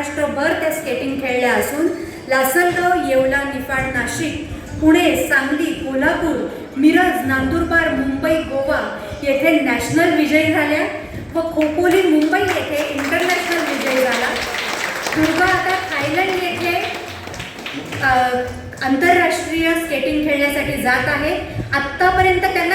महाराष्ट्रभर त्या स्केटिंग खेळल्या असून लासलगाव येवला निफाड नाशिक पुणे सांगली कोल्हापूर मिरज नंदुरबार मुंबई गोवा येथे नॅशनल विजयी झाल्या. व खोपोली मुंबई येथे इंटरनॅशनल विजयी झाला. दुर्गा आता थायलंड येथे आंतरराष्ट्रीय स्केटिंग खेळण्यासाठी जात आहे. आत्तापर्यंत त्यांना